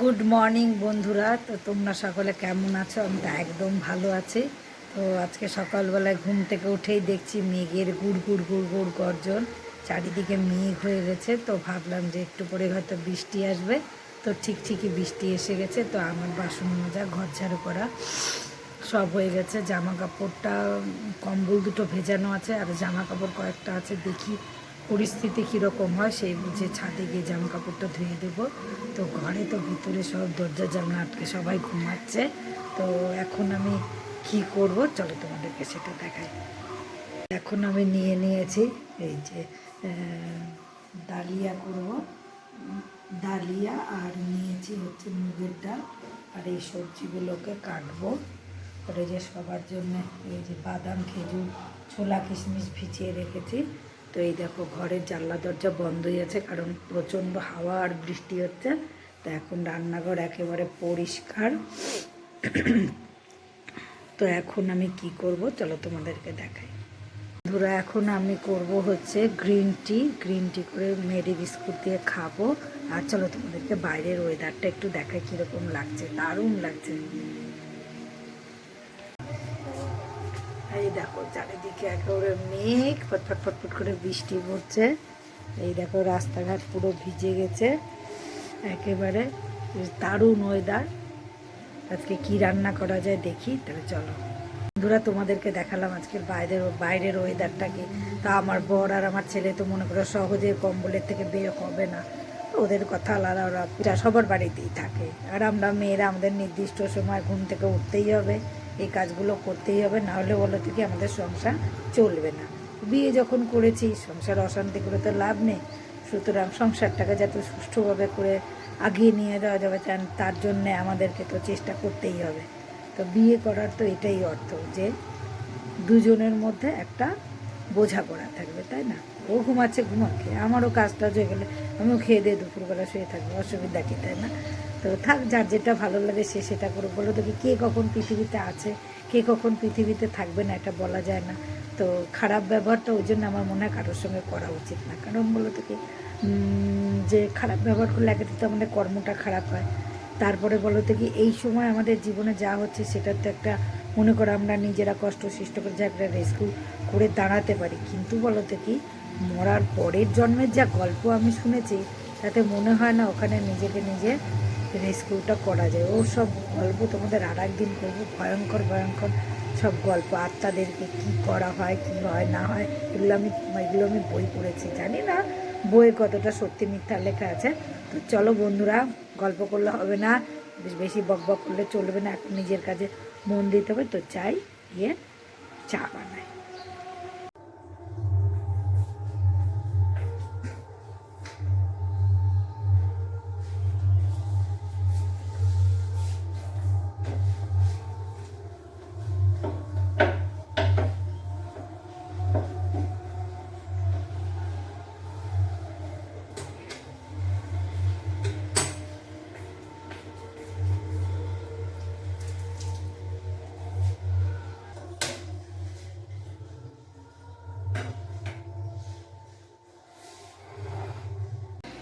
Good morning বন্ধুরা। তো তোমরা সকলে কেমন আছো? আমি তো একদম ভালো আছি। তো আজকে সকালবেলায় ঘুম থেকে উঠেই দেখছি মেঘের গুড় গুড় গুড় গুড় গর্জন। চারিদিকে মেঘ হয়ে গেছে। তো ভাবলাম যে একটু পরে হয়তো বৃষ্টি আসবে। তো ঠিক ঠিকই বৃষ্টি এসে গেছে। তো আমার বাসন মাজা, ঘর ঝাড়ু করা সব হয়ে গেছে। জামা কাপড়টা কম্বল দুটো ভেজানো আছে। আর জামা কাপড় কয়েকটা আছে। দেখি পরিস্থিতি কীরকম হয় সেই বুঝে ছাদে গিয়ে জামা কাপড়টা ধুয়ে দেবো। তো ঘরে তো ভিতরে সব দরজা জানলা আটকে সবাই ঘুমাচ্ছে। তো এখন আমি কি করব? চলো তোমাদেরকে সেটা দেখাই। এখন আমি নিয়ে নিয়েছি এই যে ডালিয়া করব। ডালিয়া আর নিয়েছি হচ্ছে মুগের ডাল আর এই সবজিগুলোকে কাটবো। এই যে সবার জন্য এই যে বাদাম, খেজুর, ছোলা, কিশমিশ ভিজিয়ে রেখেছি। তো এই দেখো, ঘরের জানলা, দরজা বন্ধই আছে, কারণ প্রচণ্ড হাওয়া আর বৃষ্টি হচ্ছে। তো এখন রান্নাঘর একেবারে পরিষ্কার। তো এখন আমি কি করব? চলো তোমাদেরকে দেখাই। ধরো এখন আমি করব হচ্ছে গ্রিন টি। গ্রিন টি করে মেরি বিস্কুট দিয়ে খাব। আর চলো তোমাদেরকে বাইরের ওয়েদারটা একটু দেখাই কীরকম লাগছে। দারুণ লাগছে। এই দেখো চারিদিকে একেবারে মেঘ, ফটফট ফটফট করে বৃষ্টি পড়ছে। এই দেখো রাস্তাঘাট পুরো ভিজে গেছে। একেবারে দারুণ ওয়েদার আজকে কি রান্না করা যায় দেখি, তাহলে চলো। বন্ধুরা, তোমাদেরকে দেখালাম আজকের বাইরের বাইরের ওয়েদারটাকে তা আমার বর আর আমার ছেলে তো মনে করো সহজে কম্বলের থেকে বের হবে না। ওদের কথা আলাদা, ওরা সবার বাড়িতেই থাকে। আর আমরা মেয়েরা আমাদের নির্দিষ্ট সময় ঘুম থেকে উঠতেই হবে। এই কাজগুলো করতেই হবে না হলে বলো থেকে আমাদের সংসার চলবে না। বিয়ে যখন করেছি, সংসার অশান্তি করে তো লাভ নেই। সুতরাং সংসারটাকে যাতে সুষ্ঠুভাবে করে আগিয়ে নিয়ে যাওয়া যাবে তার- জন্যে আমাদেরকে তো চেষ্টা করতেই হবে। তো বিয়ে করার তো এটাই অর্থ যে দুজনের মধ্যে একটা বোঝাপড়া থাকবে, তাই না? ও ঘুমাচ্ছে, ঘুমাকে, আমারও কাজটা হয়ে গেলে, আমিও খেয়ে দিয়ে দুপুরবেলা শুয়ে থাকব, অসুবিধা কি, তাই না? তো থাক, যার যেটা ভালো লাগে সে সেটা করে বলো দেখি কে কখন পৃথিবীতে আছে, কে কখন পৃথিবীতে থাকবে না এটা বলা যায় না। তো খারাপ ব্যবহারটা ওই জন্য আমার মনে হয় কারোর সঙ্গে করা উচিত না। কারণ বলো তো কি যে খারাপ ব্যবহার করলে একে তো আমাদের কর্মটা খারাপ হয়। তারপরে বলো কি, এই সময় আমাদের জীবনে যা হচ্ছে সেটা তো একটা মনে করো আমরা নিজেরা কষ্ট সৃষ্ট করে যা একটা রেস্কিউ করে দাঁড়াতে পারি। কিন্তু বলো কি, মরার পরের জন্মের যা গল্প আমি শুনেছি, তাতে মনে হয় না ওখানে নিজেকে নিজে রেস্কিউটা করা যায়। ও সব গল্প তোমাদের আর একদিন করব। ভয়ঙ্কর ভয়ঙ্কর সব গল্প। আত্মাদেরকে কি করা হয়, কি হয়, না হয়, এগুলো আমি এগুলো আমি বই পড়েছি। জানি না বইয়ে কতটা সত্যি মিথ্যা লেখা আছে। তো চলো বন্ধুরা, গল্প করলে হবে না, বেশ বক বক করলে চলবে না, এখন নিজের কাজে মন দিতে হবে। তো চাই গিয়ে চা বানাই।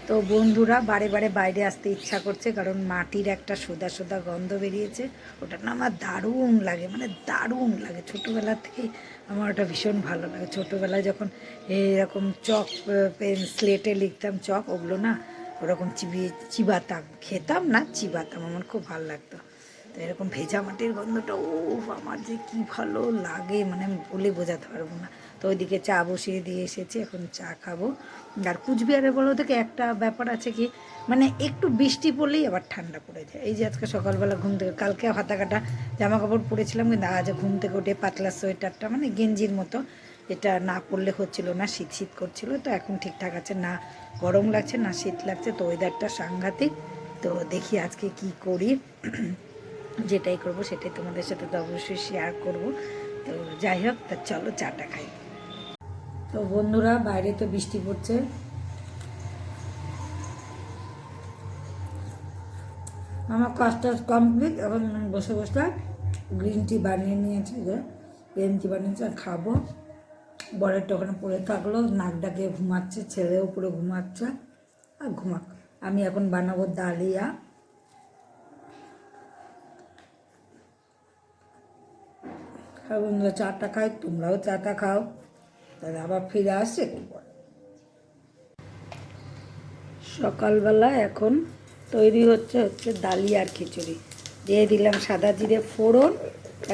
তো বন্ধুরা, বারে বারে বাইরে আসতে ইচ্ছা করছে, কারণ মাটির একটা সোদা সোদা গন্ধ বেরিয়েছে। ওটা না আমার দারুণ লাগে মানে দারুণ লাগে। ছোটোবেলা থেকে আমার ওটা ভীষণ ভালো লাগে। ছোটোবেলায় যখন এরকম চক পেন স্লেটে লিখতাম চক, ওগুলো না ওরকম চিবিয়ে চিবাতাম। খেতাম না, চিবাতাম, আমার খুব ভালো লাগতো। তো এরকম ভেজা মাটির গন্ধটা ও আমার যে কী ভালো লাগে মানে আমি বলে বোঝাতে পারব না। তো ওইদিকে চা বসিয়ে দিয়ে এসেছি, এখন চা খাব। আর কুচবিহারে বলো থেকে একটা ব্যাপার আছে কি মানে একটু বৃষ্টি পড়লেই আবার ঠান্ডা পড়ে যায়। এই যে আজকে সকালবেলা ঘুম থেকে, কালকে হাতা কাটা জামা কাপড় পরেছিলাম, কিন্তু আজ ঘুম থেকে উঠে পাতলা সোয়েটারটা মানে গেঞ্জির মতো, এটা না পরলে হচ্ছিল না, শীত শীত করছিল, তো এখন ঠিকঠাক আছে, না গরম লাগছে, না শীত লাগছে, তো ওয়েদারটা সাংঘাতিক। তো দেখি আজকে কি করি, যেটাই করব সেটাই তোমাদের সাথে তো অবশ্যই শেয়ার করব। তো যাই হোক, তা চলো চাটা খাই। তো বন্ধুরা, বাইরে তো বৃষ্টি পড়ছে। আমার কাজটা কমপ্লিট এখন বসে বসলাম। গ্রিন টি বানিয়ে নিয়েছি যে গ্রিন টি বানিয়েছি আর খাব। বরেরটা ওখানে পড়ে থাকল, নাক ডাকে ঘুমাচ্ছে, ছেলেও পুরো ঘুমাচ্ছে, আর ঘুমাক। আমি এখন বানাবো ডালিয়া। হ্যাঁ বন্ধুরা, চাটা খাই, তোমরাও চাটা খাও। তাহলে আবার ফিরে আসছে একটু পরে সকালবেলা এখন তৈরি হচ্ছে হচ্ছে ডালিয়া আর খিচুড়ি। দিয়ে দিলাম সাদা জিরে ফোড়ন।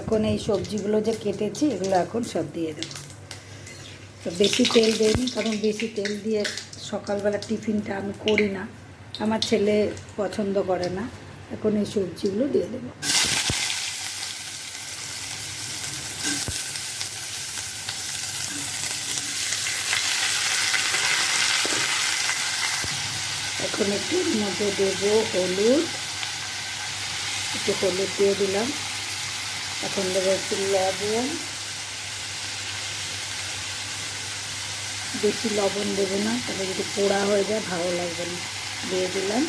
এখন এই সবজিগুলো যে কেটেছি, এগুলো এখন সব দিয়ে দেবো। তো বেশি তেল দেয়নি কারণ বেশি তেল দিয়ে সকালবেলা টিফিনটা আমি করি না। আমার ছেলে পছন্দ করে না। এখন এই সবজিগুলো দিয়ে দেবো। এখন একটু মধ্যে দেবো হলুদ, একটু হলুদ দিয়ে দিলাম। এখন দেবো একটু লবণ। বেশি লবণ দেবো না তাহলে যদি পোড়া হয়ে যায় ভালো লাগবে না। দিয়ে দিলাম।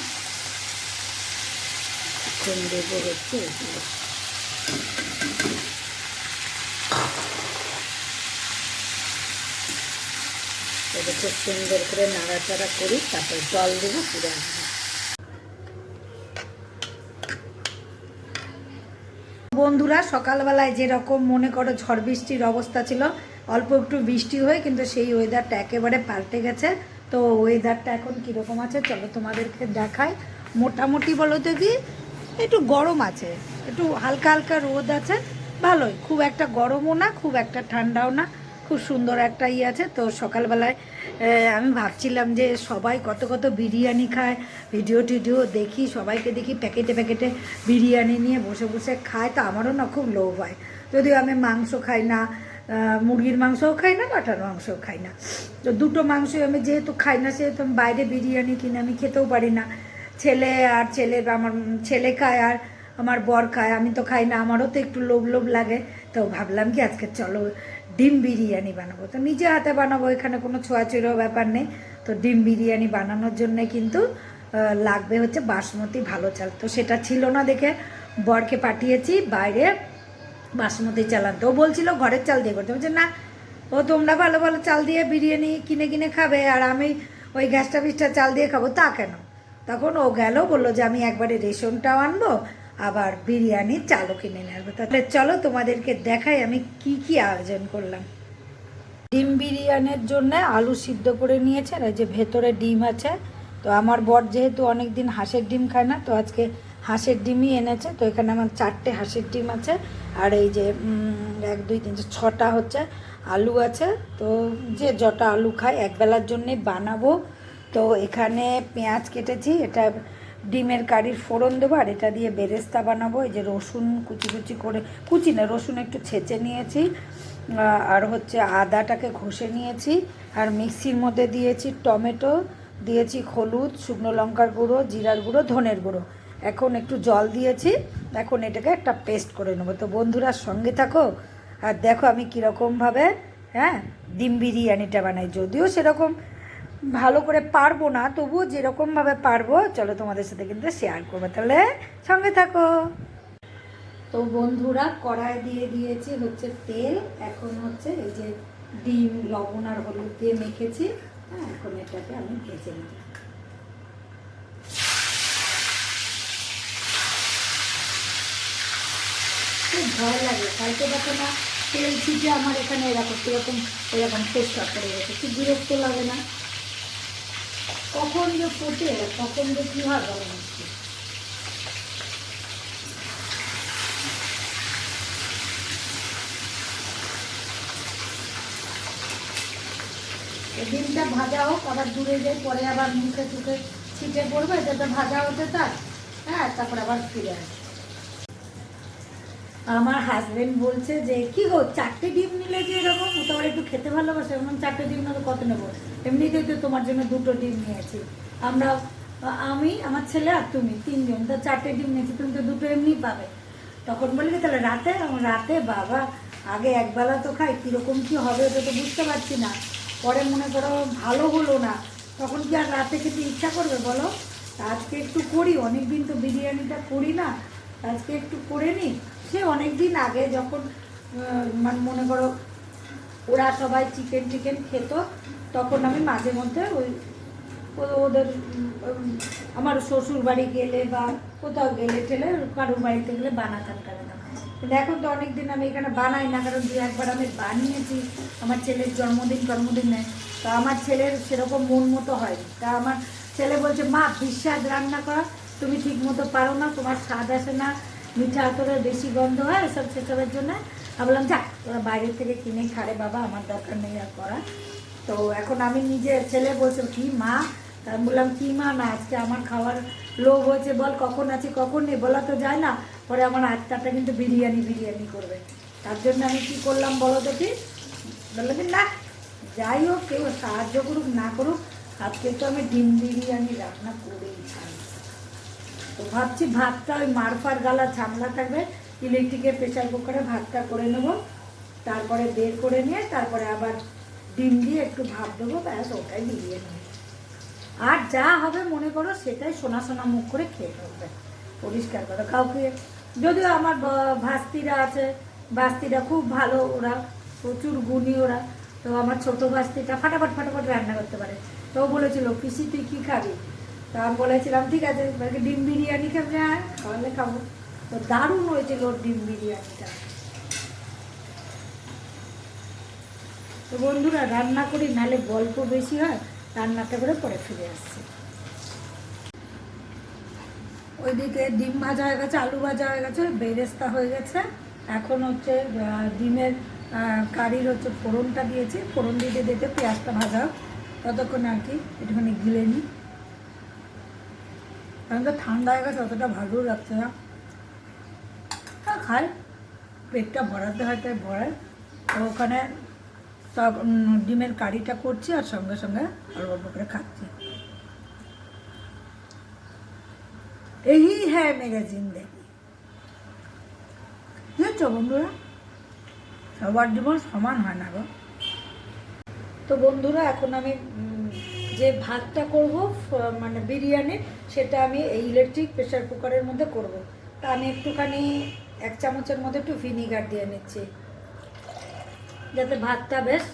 এখন দেবো হচ্ছে এগুলো এটা খুব সুন্দর করে নাড়াচাড়া করি, তারপর জল দেবো পুরো বন্ধুরা, সকালবেলায় যেরকম মনে করো ঝড় বৃষ্টির অবস্থা ছিল, অল্প একটু বৃষ্টি হয়ে কিন্তু সেই ওয়েদারটা একেবারে পাল্টে গেছে। তো ওয়েদারটা এখন কীরকম আছে, চলো তোমাদেরকে দেখাই। মোটামুটি বলো তো কি, একটু গরম আছে, একটু হালকা হালকা রোদ আছে, ভালোই। খুব একটা গরমও না, খুব একটা ঠান্ডাও না। খুব সুন্দর একটা ইয়ে আছে। তো সকালবেলায় আমি ভাবছিলাম যে সবাই কত কত বিরিয়ানি খায়, ভিডিও টিডিও দেখি, সবাইকে দেখি, প্যাকেটে প্যাকেটে বিরিয়ানি নিয়ে বসে বসে খায়। তো আমারও না খুব লোভ হয়। যদিও আমি মাংস খাই না মুরগির মাংসও খাই না কাটার মাংসও খাই না। তো দুটো মাংসই আমি যেহেতু খাই না, সেহেতু আমি বাইরে বিরিয়ানি কিনে আমি খেতেও পারি না। ছেলে আর ছেলে, আমার ছেলে খায় আর আমার বর খায়, আমি তো খাই না, আমারও তো একটু লোভ লোভ লাগে। তো ভাবলাম কি আজকে চলো ডিম বিরিয়ানি বানাবো। তো নিজে হাতে বানাবো, এখানে কোনো ছোঁয়াছুঁয়ো ব্যাপার নেই। তো ডিম বিরিয়ানি বানানোর জন্যে কিন্তু লাগবে হচ্ছে বাসমতি ভালো চাল। তো সেটা ছিল না দেখে বরকে পাঠিয়েছি, বাইরে বাসমতি চাল আনতে। ও বলছিল, ঘরের চাল দিয়ে করতে। বলছে, না, ও তোমরা ভালো ভালো চাল দিয়ে বিরিয়ানি কিনে কিনে খাবে, আর আমি ওই গ্যাসটা ফিসটা চাল দিয়ে খাব, তা কেন? তখন ও গেল, বলল যে, আমি একবারে রেশনটাও আনব আবার বিরিয়ানির চালও কিনে আসব তাহলে চলো তোমাদেরকে দেখাই আমি কি কি আয়োজন করলাম। ডিম বিরিয়ানির জন্য আলু সিদ্ধ করে নিয়েছে আর এই যে ভেতরে ডিম আছে। তো আমার বর যেহেতু অনেক দিন হাঁসের ডিম খায় না, তো আজকে হাঁসের ডিমই এনেছে। তো এখানে আমার চারটে হাঁসের ডিম আছে আর এই যে এক, দুই, তিন ছটা হচ্ছে আলু আছে। তো যে যটা আলু খায় একবেলার জন্যে বানাবো। তো এখানে পেঁয়াজ কেটেছি, এটা ডিমের কারির ফোড়ন দেবো আর এটা দিয়ে বেরেস্তা বানাবো। এই যে রসুন কুচি কুচি করে, কুচি না, রসুন একটু ছেঁচে নিয়েছি। আর হচ্ছে আদাটাকে ঘষে নিয়েছি। আর মিক্সির মধ্যে দিয়েছি টমেটো, দিয়েছি হলুদ, শুকনো লঙ্কার গুঁড়ো, জিরার গুঁড়ো, ধনের গুঁড়ো। এখন একটু জল দিয়েছি, এখন এটাকে একটা পেস্ট করে নেব। তো বন্ধুরা সঙ্গে থাকো আর দেখো আমি কীরকমভাবে হ্যাঁ ডিম বিরিয়ানিটা বানাই। যদিও সেরকম ভালো করে পারব না, তবুও যেরকমভাবে পারব, চলো তোমাদের সাথে কিন্তু শেয়ার করব। তাহলে সঙ্গে থাকো। তো বন্ধুরা, কড়াই দিয়ে দিয়েছি হচ্ছে তেল, এখন হচ্ছে এই যে ডিম, লবণ আর হলুদ দিয়ে মেখেছি হ্যাঁ এখন এটাকে আমি ভেজে নেব। খুব ভয় লাগে, কালকে দেখো না, তেল ছিটে আমার এখানে এরকম এরকম এরকম পরিষ্কার করে খুব বিরক্ত লাগে না? কখন যে ফোটে, কখন যে কী হয়, বলা ডিমটা ভাজা হোক, আবার দূরে যাই পরে আবার মুখে চুখে ছিটে পড়বে, যাতে ভাজা হতে তার। হ্যাঁ তারপর আবার ফিরে আসবে। আমার হাজবেন্ড বলছে যে, কি গো, চারটে ডিম নিলে যে এরকম? ও তো আবার একটু খেতে ভালোবাসে। এমন চারটে ডিম না তো কত নেব? এমনিতেই তো তোমার জন্য দুটো ডিম নিয়েছি। আমরা, আমি, আমার ছেলে আর তুমি তিনজন, তো চারটে ডিম নিয়েছি, তুমি তো দুটো এমনি পাবে। তখন বলি তাহলে রাতে? রাতে, বাবা, আগে একবেলা তো খাই, কীরকম কী হবে ওটা তো বুঝতে পারছি না। পরে মনে করো ভালো হলো না। তখন কি আর রাতে খেতে ইচ্ছা করবে বলো? আজকে একটু করি অনেক দিন তো বিরিয়ানিটা করি না। আজকে একটু করে নিই। সে অনেক দিন আগে যখন মানে মনে করো ওরা সবাই চিকেন টিকেন খেত, তখন আমি মাঝে মধ্যে ওই ওদের আমার শ্বশুর বাড়ি গেলে বা কোথাও গেলে টেলে কারোর বাড়িতে গেলে বানাতাম টানাতাম কিন্তু এখন তো অনেক দিন আমি এখানে বানাই না, কারণ দু একবার আমি বানিয়েছি, আমার ছেলের জন্মদিন জন্মদিন জন্মদিনে তা আমার ছেলের সেরকম মন মতো হয়নি। তা আমার ছেলে বলছে, মা, বিশ্বাস রান্না করা তুমি ঠিক মতো পারো না, তোমার স্বাদ আসে না, মিঠা আতরের বেশি গন্ধ হয়, এসব সেসবের জন্য। আমি বললাম যাক তোরা বাইরে থেকে কিনে খারে বাবা, আমার দরকার নেই আর করা। তো এখন আমি নিজে ছেলে বলছে, কি মা? আমি বললাম, কি মা? না, আজকে আমার খাওয়ার লোভ হয়েছে, বল কখন আছে, কখন নেই, বলা তো যায় না। পরে আমার আত্মাটা কিন্তু বিরিয়ানি বিরিয়ানি করবে। তার জন্য আমি কি করলাম বলো দেখি? বললাম না, যাই হোক, কেউ সাহায্য করুক, না করুক, আজকে তো আমি ডিম বিরিয়ানি রান্না করেই তো ভাবছি ভাতটা ওই মারফার গালা ছামলা থাকবে, ইলেকট্রিকের প্রেশার কুকারে ভাতটা করে নেব। তারপরে বের করে নিয়ে তারপরে আবার ডিম দিয়ে একটু ভাত দেবো, ব্যাস ওটাই দিয়ে নেব। আর যা হবে মনে করো সেটাই সোনা সোনা মুখ করে খেয়ে ফেলবে। পরিষ্কার করো কাউকে যদিও আমার ভাস্তিরা আছে, ভাস্তিরা খুব ভালো ওরা, প্রচুর গুণী ওরা। তো আমার ছোটো ভাস্তিটা ফাটাফাট ফাটাফাট রান্না করতে পারে। তো বলেছিল, পিসি তুই কী খাবি? আমি বলেছিলাম, ঠিক আছে ডিম বিরিয়ানি খাবে হ্যাঁ খাওয়ালে খাব। তো দারুণ হয়েছিল ওর ডিম বিরিয়ানিটা। তো বন্ধুরা, রান্না করি নালে গল্প বেশি হয়, রান্নাটা করে পরে ফিরে আসছি। ওইদিকে ডিম ভাজা হয়ে গেছে, আলু ভাজা হয়ে গেছে, বেরেস্তা হয়ে গেছে। এখন হচ্ছে ডিমের কারির হচ্ছে ফোড়নটা দিয়েছি। ফোড়ন দিতে দিতে পেঁয়াজটা ভাজা ততক্ষণ আর কি একটুখানি গিলে নিই। কারণ তো ঠান্ডা হয়ে গেছে, অতটা ভালো লাগছে না। হ্যাঁ খাই। পেটটা ভরাতে হয়, তাই ভরায় তো ওখানে সব ডিমের কারিটা করছি আর সঙ্গে সঙ্গে আর অল্প করে খাচ্ছি। এই হ্যাঁ মেরা জিন্দেগি বুঝেছ বন্ধুরা? সবার জীবন সমান হয় না গো। তো বন্ধুরা, এখন আমি যে ভাতটা করব মানে বিরিয়ানি, সেটা আমি এই ইলেকট্রিক প্রেশার কুকারের মধ্যে করব। তা আমি একটুখানি এক চামচের মধ্যে একটু ভিনিগার দিয়ে নিচ্ছি। যাতে ভাতটা বেশ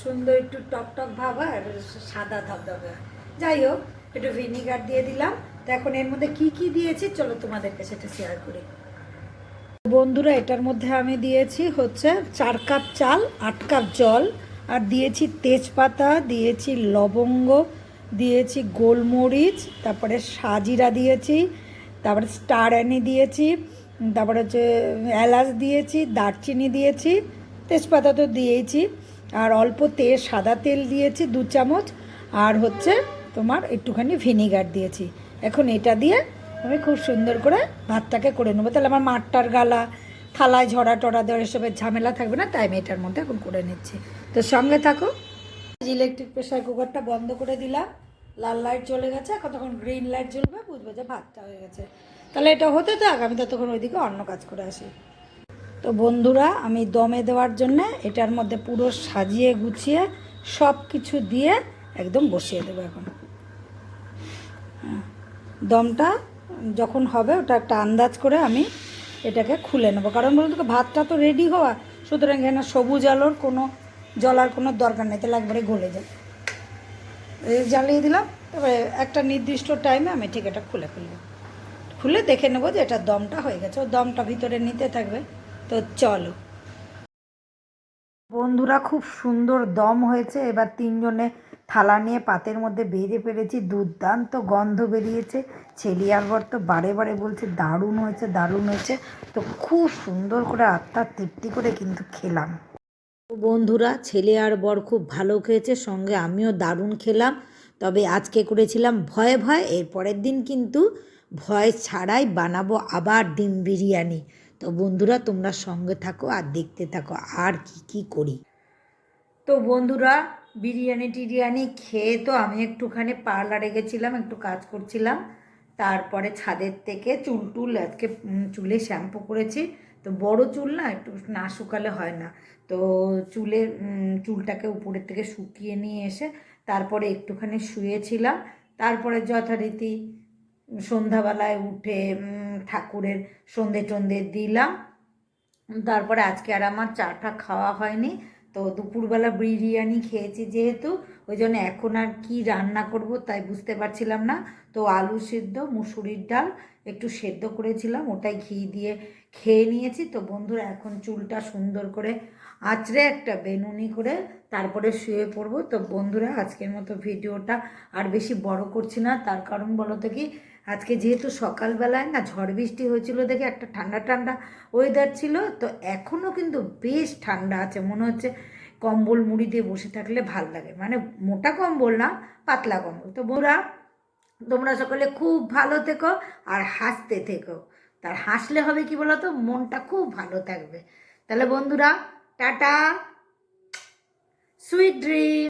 সুন্দর একটু টক টক ভাব আর সাদা ধবধবে যাই হোক, একটু ভিনিগার দিয়ে দিলাম। তো এখন এর মধ্যে কি কি দিয়েছি, চলো তোমাদেরকে সেটা শেয়ার করি। বন্ধুরা, এটার মধ্যে আমি দিয়েছি হচ্ছে চার কাপ চাল, আট কাপ জল আর দিয়েছি তেজপাতা, দিয়েছি লবঙ্গ, দিয়েছি গোলমরিচ, তারপরে সাজিরা দিয়েছি, তারপরে স্টার অ্যানি দিয়েছি, তারপরে হচ্ছে এলাচ দিয়েছি, দারচিনি দিয়েছি, তেজপাতা তো দিয়েছি আর অল্প তেল, সাদা তেল দিয়েছি দু চামচ, আর হচ্ছে তোমার একটুখানি ভিনিগার দিয়েছি। এখন এটা দিয়ে আমি খুব সুন্দর করে ভাতটাকে করে নেব। তাহলে আমার মাঠটার গালা, থালায় ঝরা টরা দেওয়ার এসবের ঝামেলা থাকবে না, তাই আমি এটার মধ্যে এখন করে নিচ্ছি। তো সঙ্গে থাকো। ইলেকট্রিক প্রেশার কুকারটা বন্ধ করে দিলাম। লাল লাইট চলে গেছে তখন গ্রিন লাইট জ্বলবে বুঝব যে ভাতটা হয়ে গেছে। তাহলে এটা হতে থাক, আমি ততক্ষণ ওইদিকে অন্য কাজ করে আসি। তো বন্ধুরা, আমি দমে দেওয়ার জন্য এটার মধ্যে পুরো সাজিয়ে গুছিয়ে সব কিছু দিয়ে একদম বসিয়ে দেবো এখন। দমটা যখন হবে, ওটা একটা আন্দাজ করে আমি এটাকে খুলে নেব। কারণ বলুন ভাতটা তো রেডি হওয়া, সুতরাং এখানে সবুজ আলোর কোনো জলার কোনো দরকার নেই, তাহলে একবারে গলে এই জ্বালিয়ে দিলাম তারপরে একটা নির্দিষ্ট টাইমে আমি ঠিক এটা খুলে ফেলব। খুলে দেখে নেব যে এটা দমটা হয়ে গেছে, ও দমটা ভিতরে নিতে থাকবে। তো চলো। বন্ধুরা, খুব সুন্দর দম হয়েছে, এবার তিনজনে থালা নিয়ে পাতের মধ্যে বেড়ে ফেলেছি, দুর্দান্ত গন্ধ বেরিয়েছে। ছেলে আর বর তো বারে বারে বলছে, দারুণ হয়েছে দারুণ হয়েছে। তো খুব সুন্দর করে আত্মার তৃপ্তি করে কিন্তু খেলাম। বন্ধুরা, ছেলে আর বর খুব ভালো খেয়েছে, সঙ্গে আমিও দারুণ খেলাম। তবে আজকে করেছিলাম ভয়ে ভয়, এর পরের দিন কিন্তু ভয় ছাড়াই বানাবো আবার ডিম বিরিয়ানি। তো বন্ধুরা, তোমরা সঙ্গে থাকো আর দেখতে থাকো আর কি কি করি। তো বন্ধুরা, বিরিয়ানি টিরিয়ানি খেয়ে তো আমি একটুখানি পার্লারে গেছিলাম, একটু কাজ করছিলাম। তারপরে ছাদের থেকে চুল টুল আজকে চুলে শ্যাম্পু করেছি। তো বড় চুল না একটু না শুকালে হয় না। তো চুলে চুলটাকে উপরের থেকে শুকিয়ে নিয়ে এসে তারপরে একটুখানি শুয়েছিলাম। তারপরে যথারীতি সন্ধ্যাবেলায় উঠে ঠাকুরের সন্ধে টন্ধে দিলাম। তারপরে আজকে আর আমার চাটা খাওয়া হয়নি। তো দুপুরবেলা বিরিয়ানি খেয়েছি যেহেতু, ওই জন্য এখন আর কি রান্না করব তাই বুঝতে পারছিলাম না। তো আলু সিদ্ধ, মুসুরির ডাল একটু সেদ্ধ করেছিলাম, ওটাই ঘি দিয়ে খেয়ে নিয়েছি। তো বন্ধুরা, এখন চুলটা সুন্দর করে আঁচড়ে একটা বেনুনি করে তারপরে শুয়ে পড়ব। তো বন্ধুরা, আজকের মতো ভিডিওটা আর বেশি বড় করছি না। তার কারণ বলো তো কি, আজকে যেহেতু সকালবেলায় না ঝড় বৃষ্টি হয়েছিল দেখে একটা ঠান্ডা ঠান্ডা ওয়েদার ছিল। তো এখনও কিন্তু বেশ ঠান্ডা আছে, মনে হচ্ছে কম্বল মুড়ি দিয়ে বসে থাকলে ভালো লাগে। মানে মোটা কম্বল না, পাতলা কম্বল। তো বন্ধুরা তোমরা সকলে খুব ভালো থেকো আর হাসতে থেকো। তার হাসলে হবে কি বলতো? মনটা খুব ভালো থাকবে। তাহলে বন্ধুরা, টাটা। Sweet dream.